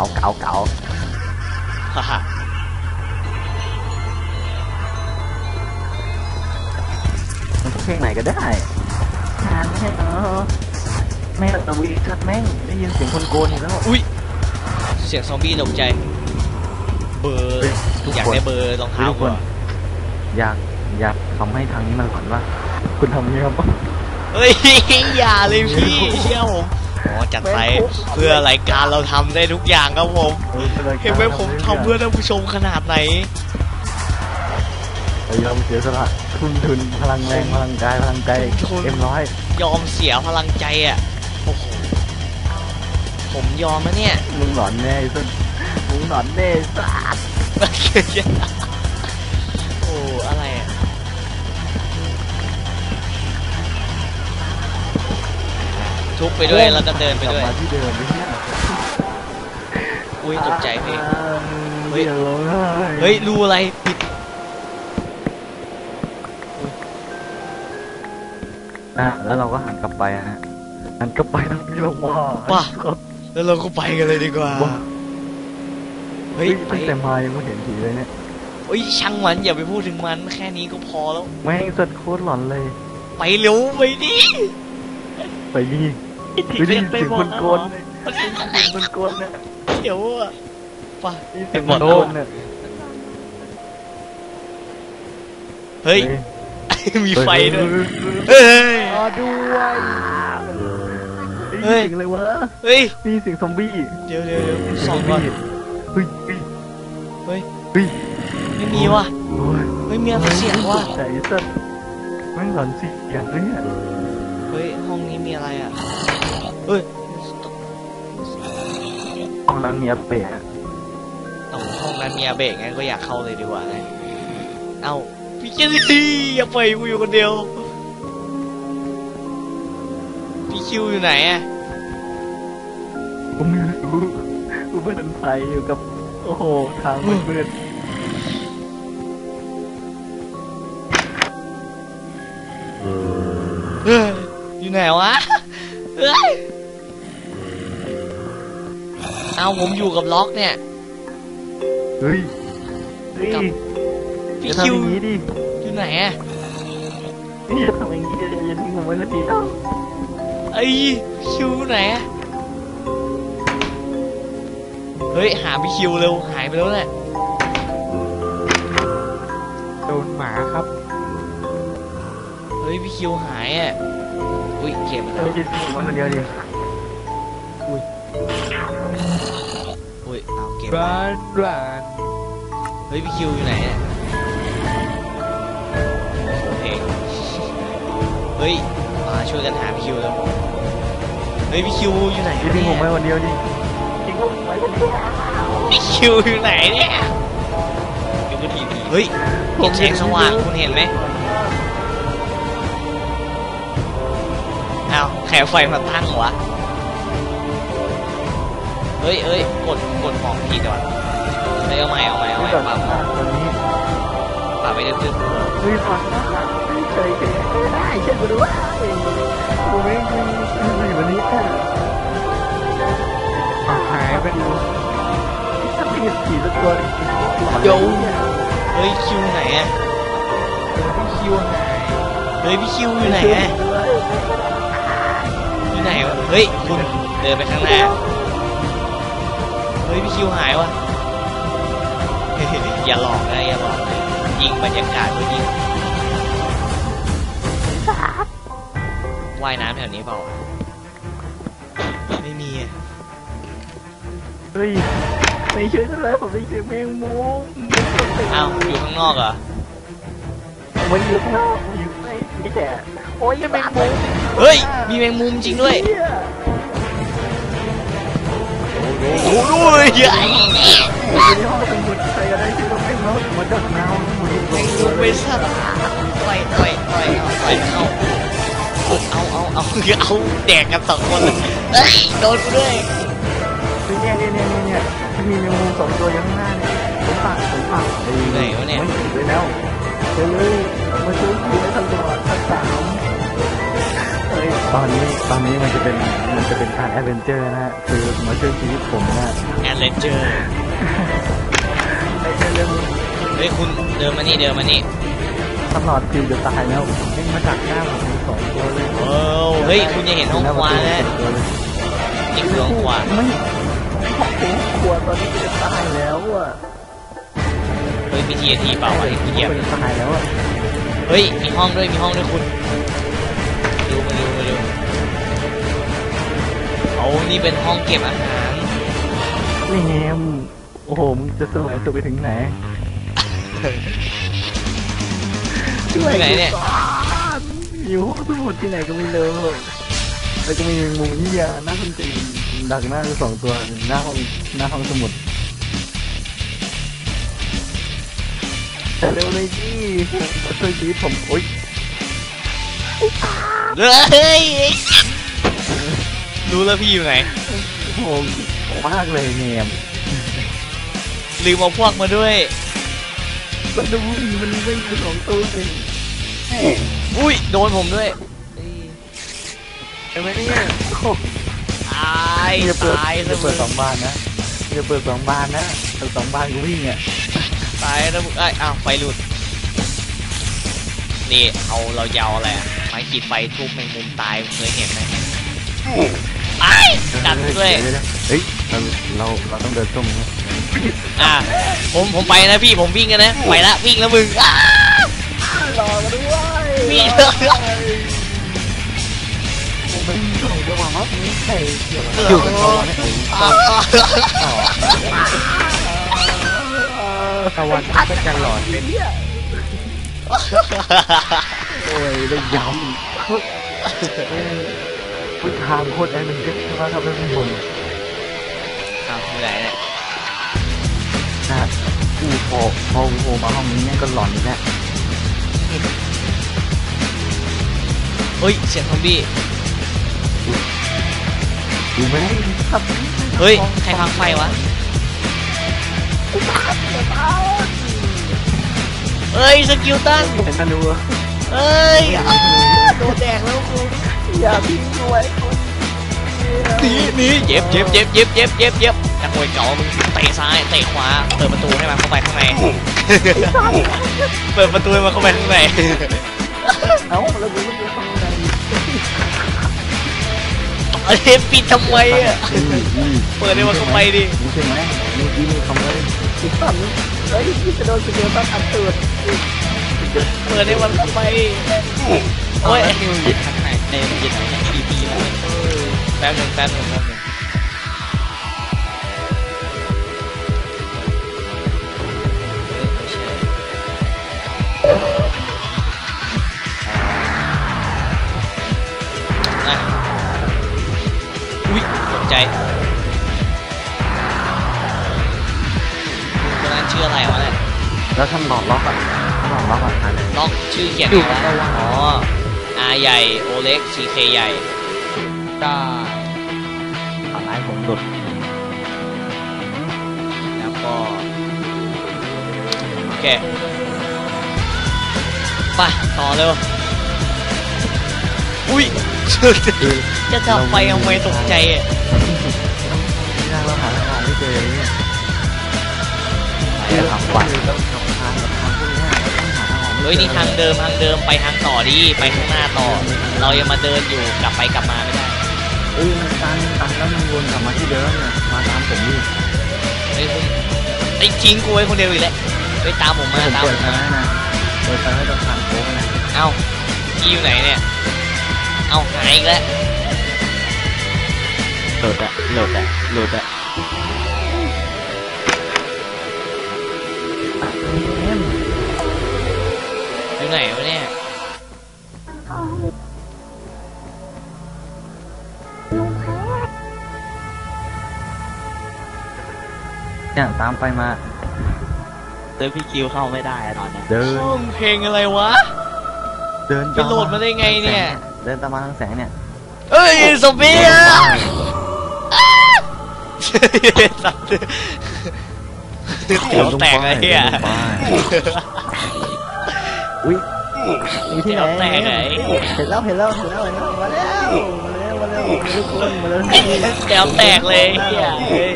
าเก๋าเก๋าฮ่าฮ่ามันเพลงไหนก็ได้งานไม่ให้เออแม่งตะวีชัดแม่งได้ยินเสียงคนโกนอีกแล้วอุ้ยเสียงซอมบี้ตกใจ เบอร์เฮ้ยทุกอยากคนได้เบอร์รองเท้าทุกคนก่อนอยากอยากทำให้ทางนี้มันก่อนว่า คุณทำยังไงครับเฮ้ยอย่าเลยพี่เชื่อผม อ๋อจัดไปเพื่อรายการเราทำได้ทุกอย่างครับผมเห็นไหมผมทำเพื่อท่านผู้ชมขนาดไหนเรายอมเสียสละทุ่มทุนพลังแรงพลังกายพลังใจทุนเอ็มร้อยยอมเสียพลังใจอะโอ้โหผมยอมนะเนี่ยมึงหลอนแน่ไอ้ส้นมึงหลอนแน่สัส ทุบไปด้วยแล้วก็เดินไปด้วย กลับมาที่เดิมไปเนี่ยอุ้ยตกใจเพลงเฮ้เฮ้ยยร้องไห้เฮ้ยรู้อะไรปิดอะแล้วเราก็หันกลับไปอะฮะหันกลับไปทั้งที่เราว่าว่าแล้วเราก็ไปกันเลยดีกว่าว่าเฮ้ยไปตั้งแต่มายังไม่เห็นผีเลยเนี่ยเฮ้ยช่างมันอย่าไปพูดถึงมันแค่นี้ก็พอแล้ว แม่งสัตว์โคตรหลอนเลย ไปเร็วไปดิไปดิ ไปดิเสียงคนโกนเสียงคนโกนเนี่ยเดี๋ยวอะไปเสียงคนโกนเนี่ยเฮ้ย มีไฟด้วยเฮ้ยเฮ้ยรอด้วยเฮ้ย เสียงอะไรวะเฮ้ยมีเสียงซอมบี้เดี๋ยวเดี๋ยวเดี๋ยวส่องก่อนเฮ้ยเฮ้ยเฮ้ย เฮ้ยไม่มีว่ะโอ้ยไม่มีอะไรเสียงว่ะใจสัตว์แม่งหลอนเสียงเลยเนี่ย เฮ้ย ห้องนี้มีอะไรอะ เฮ้ยห้องนั้นมีอาเปะอะเอาห้องนั้นมีอาเบะงั้นก็อยากเข้าเลยดีกว่านะเอาพี่เจลี่อย่าปล่อยกูอยู่คนเดียว พี่คิวอยู่ไหนอะผมไม่รู้กูเป็นไทยอยู่กับ โอ้โห ทางมืดเฮ้ย อยู่ไหนวะเฮ้ยเอาผมอยู่กับล็อกเนี่ยๆเฮ้ยเฮ้ยกับพี่จะคิวทำอย่างนี้ดิอยู่ไหนอะนี่จะทำอย่างนี้ดิอย่าทิ้งผมไว้สักทีเอ้าไอ้พี่คิวอยู่ไหนอะเฮ้ยหาพี่คิวเร็วหายไปแล้วแหละโดนหมาครับ เฮ้ยพี่คิวหายอะ อุ้ยเก็บไปเอแล้วอจะทิ้งผมไว้คนเดียวดิอุ้ยเอาเก็บร้านร้านเฮ้ยพี่คิวอยู่ไหนเนี่ยโอเคเฮ้ยมาช่วยกันหาพี่คิวแล้วเฮ้ยพี่คิวอยู่ไหนจะทิ้งผมไว้เนี่ยคนเดียวดิทิ้งผมไว้คนเดียวพี่คิวอยู่ไหนเนี่ยเดี๋ยวก็ทีพีเฮ้ยเห็นแสงสว่างคุณเห็นไหม อ้าวแขไฟมาตั้งวะเฮ้ยเอ้ยกดกดของผิดก่อนเฮ้ยเอาใหม่เอาใหม่เอาใหม่ไม่ก่อนปรับตอนนี้ปรับไปตึ๊บเฮ้ยฟังนะเคยเคยได้เช่นกูด้วยกูไม่ไม่ไม่อยู่วันนี้แค่หายไปดูถ้าไม่เห็นผีสักตัวๆเดี๋ยวเฮ้ยคิวไหนอะพี่คิวหายเฮ้ยพี่คิวอยู่ไหนอะ อยู่ไหนวะ เฮ้ย คุณเดินไปข้างหน้า เฮ้ย พี่คิวหายวะอย่าหลอกนะอย่าหลอกนะยิงบรรยากาศก็ยิงว่ายน้ำแถวนี้เปล่าวะไม่มีอะเฮ้ยไม่ช่วยกันเลยผมได้เจอแมงมุมอ้าวอยู่ข้างนอกเหรอมันอยู่ข้างนอกมันอยู่ในนี่แต่โอ้ยแมงมุมเฮ้ย มีแมงมุมจริงด้วยโอ้โหใหญ่มันย่อเป็นหมดใครก็ได้ที่เราไม่รู้มันจะหนาวมันแมงมุมไปสัตว์ต่อยต่อยต่อยเอาต่อยเข้าเอาเอาเอาเอาแดกกันสองคนเลยเอ้ยโดนกูด้วยเนี่ยเนี่ยเนี่ยเนี่ยที่มีแมงมุมสองตัวอยู่ข้างหน้าเนี่ยผมฝากผมฝากไม่เห็นเลยแล้วเจอเลย มาช่วยคุยได้ตลอดทั้งสามเออฮ้ยตอนนี้ตอนนี้มันจะเป็นมันจะเป็นการแอดเวนเจอร์นะฮะคือมาช่วยชีวิตผมนะแอนเลนเจอร์ไอ้เรื่องเฮ้ยคุณเดินมานี่เดินมานี่ตลอดคิวจะตายแล้วเอ็งมาจากหน้าผมมีสองตัวเลยเออเฮ้ยคุณจะเห็นห้องครัวแล้วนี่คือห้องครัวไม่ห้องครัวตอนนี้จะตายแล้วอะเฮ้ยมีทีทีเปล่าวะที่เหยียบจะตายแล้วอะเฮ้ย มีห้องด้วย มีห้องด้วยคุณดูมาดูมาดูเอานี่เป็นห้องเก็บอาหาร นี่เงมโอ้โหมึงจะสลายตัวไปถึงไหนที่ไหนเนี่ยอยู่ห้องสมุดที่ไหนก็ไม่รู้แล้วก็มีมุมนี่ยาหน้าคนจีนดักหน้าคือสองตัวหน้าห้องหน้าห้องสมุด เร็วเลยที่ช่วยชีวิตผมโอ๊ยเฮ้ยรู้แล้วพี่อยู่ไหนโหงมากเลยเงมลืมเอาพวกมาด้วยก็ดูดิมันไม่มีสองตัวเองอุ้ยโดนผมด้วยใช่ไหมเนี่ยโอ้โหตายอย่าเปิดตายอย่าเปิดสองบานนะอย่าเปิดสองบานนะเปิดสองบานกูวิ่งอะ ตายแล้วมึงเอ้ยอ้าวไฟหลุด นี่เอาเรายาวอะไรอะไม้ขีดไฟทุบแมงมุมตายเคยเห็นไหมไอ้กัดด้วยเดี๋ๆเฮ้ยเราเราเราต้องเดินส้มนะอะผมผมไปนะพี่ผมวิ่งกันนะไปละวิ่งแล้วมึงอ้ารอมาด้วยวิ่งผมเป็นของจังหวะมั้งนี่ใครอยู่กับเขาเนี่ยอ้าว ตะวันก็จะหลอดเป็นโอ้ยได้ย้ำพุทธางโคตรแอนเป็นเจ็บมากครับท่านผู้ชมอ้าวอยู่ไหนเนี่ยนะกูพอพอโผล่มาห้องนี้เนี่ยก็หลอนอีกแล้วเฮ้ยเสียงซอมบี้ดูไม่ได้ครับเฮ้ย ใครพังไฟวะ เอ้ยสกิลตันเห็นกันดูเอ้ยอ้าโดนแดกแล้วกูอย่าทิ้งไว้คนหนีหนีเย็บเย็บเย็บเย็บเย็บเย็บเย็บนักมวยเก่ามึงเตะซ้ายเตะขวาเปิดประตูให้มันเข้าไปข้างในเปิดประตูให้มันเข้าไปข้างในเอ้าแล้วกูไม่รู้ ทำไงเอ้ยปิดทำไมอะ เปิดให้มันเข้าไปดินี่ใช่ไหมเมื่อกี้มีคำว่าสิบสามเฮ้ยที่จะโดนสเกลตั้งอันตื่นเปิดให้มันเข้าไปโอ้ยนิวหยิบข้างในในหยิบในทีพีแล้วแป๊บหนึงแป๊บหนึงแป๊บหนึง อุ้ยตกใจคนนั้นชื่ออะไรวะเนี่ยแล้วทำหลอดล็อกอะทำหลอดล็อกอะอะไรล็อกชื่อเขียนอยู่ไงกับวะตะวันอ๋อ R ใหญ่ O เล็ก CK ใหญ่ได้อะไรผมหลุดแล้วก็โอเคไปต่อเร็ว อุ้ยคือจะจับไฟทำไมตกใจอะที่นั่งเราหาทางออกไม่เจอเนี่ยคือถามฝันแล้วทำทางกับทางพวกเนี้ยเราต้องหาทางออกไม่จอเฮ้ยนี่ทางเดิมทางเดิมไปทางต่อดีไปข้างหน้าต่อ เรายังมาเดินอยู่กลับไปกลับมาไม่ได้เอ้ยมันตันตันแล้วมันวนกลับมาที่เดิมเนี่ยมาตามผมนี่เฮ้ยคุณไอ้ยทิ้งกูไว้คนเดียวอีกแล้วไปตามผมมาผมตามเปิผดมไฟมานะเปิดไฟให้ตรงทางโค้งนะเอ้ากี้อยู่ไหนเนี่ย เอ้าหายอีกแล้วหลุดอะหลุดอะหลุดอะอยู่ไหนวะเนี่ยเนี่ยตามไปมาเติมพี่คิวเข้าไม่ได้อะตอนเนี้ยเดินห้องเพลงอะไรวะเดินไปโหลดมาได้ไงเนี่ย เดินตามมาทางแสงเนี่ยเอ้ยซอมบี้อะสัตว์หัวแตกไอ้เหี้ยอุ้ยอยู่ที่ไหนแถวแตกไหนเห็นแล้วเห็นแล้วเห็นแล้วเห็นแล้วมาแล้วมาแล้วมาแล้วทุกคนมาแล้วแถวแตกเลยเหี้ยเฮ้ย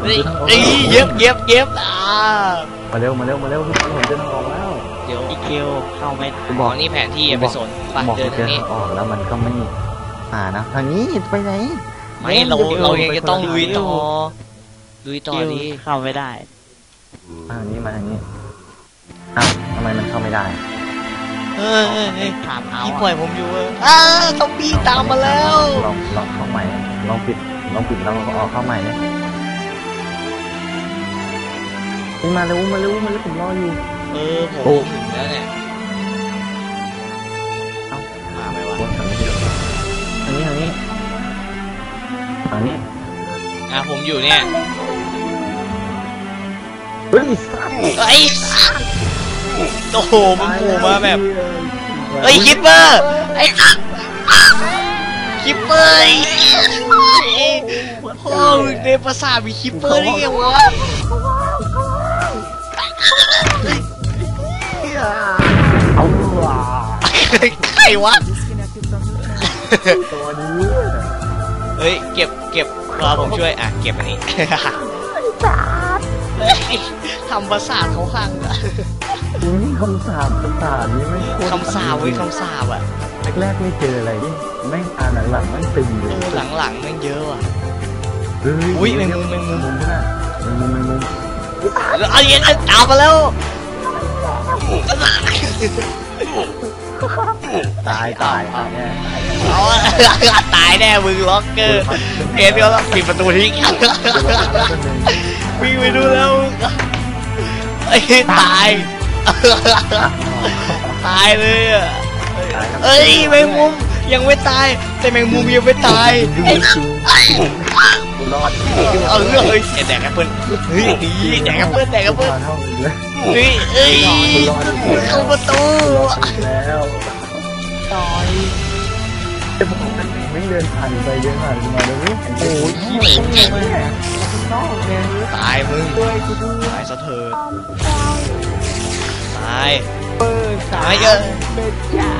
เฮ้ยเฮ้ยเย็บเย็บเย็บอ่ามาเร็วมาเร็วมาเร็วทุกคนผมจะออกแล้ว เดี๋ยวพี่คิวเข้าไม่กูบบออกกนี่แผนที่อย่าไปสนไปบอกเดินทางนี้ออกแล้วมันก็ไม่อ่านะทางนี้ไปไหนไม่เราเรายังจะต้องลุยต่อลุยต่อคิวดีเข้าไม่ได้อ่านี้มาทางนี้อ้าวทำไมมันเข้าไม่ได้เฮ้ยเฮ้ยเฮ้ยถามเอาพี่ปล่อยผมอยู่เอออ้าซอมบี้ตามมาแล้วลองลองเข้าใหม่ลองปิดลองปิดลองออกเข้าใหม่เลยนี่มาเร็วมาเร็วมาเร็วผมรออยู่เออผมถึงแล้วเนี่ยเอ้ามาไหมวะทางนี้ทางนี้ทางนี้งนี้อะผมอยู่เนี่ยเฮ้ยไอ้โอ้โหมันโผล่มาแบบเฮ้ยคิปเปอร์ไอ้คิปเปอร์พ่อมึงในภาษาทมีคิปเปอร์ได้ไงวะ เอาว่ะใครวะ ตัวนี้เฮ้ย เก็บเก็บรอผมช่วย อะ เก็บอันนี้ทำประสาทเขาขังอะอืมคำสาปคำสาปนี้ไม่โตรคำสาบเว้ยคำสาบอะ แรกๆไม่เจออะไรนี่แม่งอ่านหลังๆแม่งตึงเลเอยอหลังๆแมันเยอะว่ะเฮ้อุ๊ยแมงมุมแมงมุมมุมนะแมงมุมแมงมุมแล้วเอาเย็นตามมาแล้ว ตายตายตายแน่เอาอะตายแน่มึงล็อกเกอร์เห็นก็แล้วปิดประตูทิ้งวิ่งไปดูแล้วไอ้ยตาย ตายเลยอะเอ้ยแมงมุมยังไม่ตาย แต่แมงมุมยังไม่ตายไอ้กูรอดเออเฮ้ยแดกแอปเปิ้ลเฮ้ยดีแดกแอปเปิ้ลแดกแอปเปิ้ล เฮ้ยเอ้ยเข้าประตูแล้วต่อยจะบอกมันไม่เดินผ่านไปเดินผ่านมาเลยโอ้ยขี้โม้เลยนอกเนี่ยตายมึงตายซะเถิดตายตายเยอะเป็นเจ้า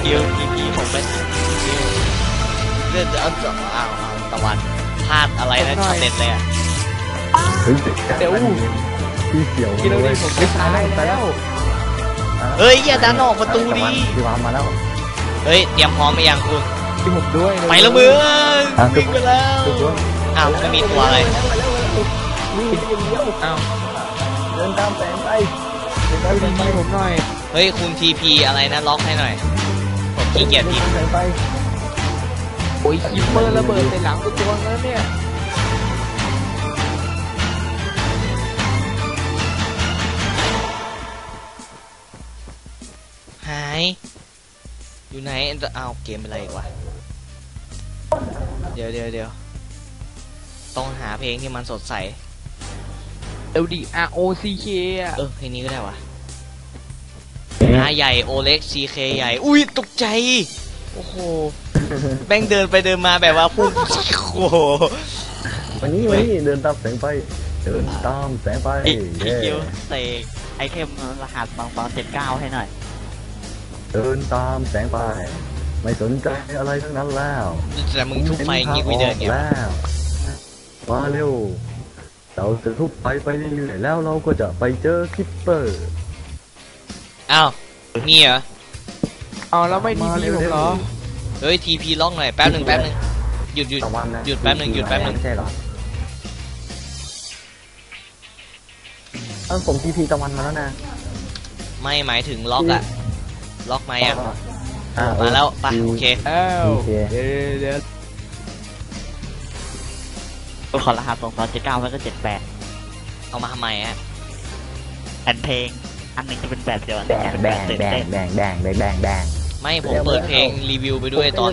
เกียวพีพีผมเป็นเกียวเลือดเอาเอาเอาตะวันพลาดอะไรนะช็อตเด็ดเลยอะเฮ้ยเดี๋ยว พี่เขียวเลยผมตายแล้วเฮ้ยอย่าดันออกประตูดิพี่วามมาแล้วเฮ้ยเตรียมพร้อมไปยังคุณพี่ผมด้วยไปแล้วมึงวิ่งไปแล้วทุกคนอ้าวไม่มีตัวอะไรนี่เดียวอ้าวเดินตามแสงไปเดินตามแสงไปผมหน่อยเฮ้ยคุณทีพีอะไรนะล็อกให้หน่อยผมขี้เกียจพิมพ์แสงไปโอ้ยคิปเปอร์ระเบิดใส่หลังตัวแล้วเนี่ย หาย อยู่ไหนเอาวเกมเป็นไรอีกวะเดี๋ยวเดี๋ยวเดี๋ยวต้องหาเพลงที่มันสดใสเอลดี R O C K อะเออเพลงนี้ก็ได้วะอาใหญ่โอเล็กซีเคใหญ่ อุ้ยตกใจ โอ้โหแม่งเดินไปเดินมาแบบว่าพุ่งโอ้โหวันนี้วันนี้เดินตามแสงไปเดินตามแสงไปอีกเย้คิวเสกไอเทมรหัสสองสองเจ็ดเก้าให้หน่อย เดินตามแสงไปไม่สนใจอะไรทั้งนั้นแล้วแต่มึงทุบไฟอย่างงี้กูเดินไงวะแล้วมาเร็วเราจะทุบไปไปเรื่อยๆแล้วเราก็จะไปเจอคิปเปอร์อ้าวนี่เหรอเอาแล้วไม่ทีพีผมเหรอเฮ้ยทีพีล็อกหน่อยแป๊บหนึ่งแป๊บหนึ่งหยุดหยุดตะวันนะหยุดแป๊บหนึ่งหยุดแป๊บหนึ่งไม่ใช่เหรอเออผมทีพีตะวันมาแล้วนะไม่หมายถึงล็อกอะ ล็อกไหมอะอะมาแล้วไปโอเคอ้าวโอเค เดี๋ยวเดี๋ยวขอรหัสสองสองเจ็ดเก้าแล้วก็เจ็ดแปดเอามาทำไมอะแผ่นเพลง อันหนึ่งจะเป็นแบบเดียวอันหแดนึ่งงจะเป็นแดแบบงตื่นแดงเต้นแดงแดงแดงแดงแดงไม่ผมเปิดเพลงรีวิวไปด้วยตอน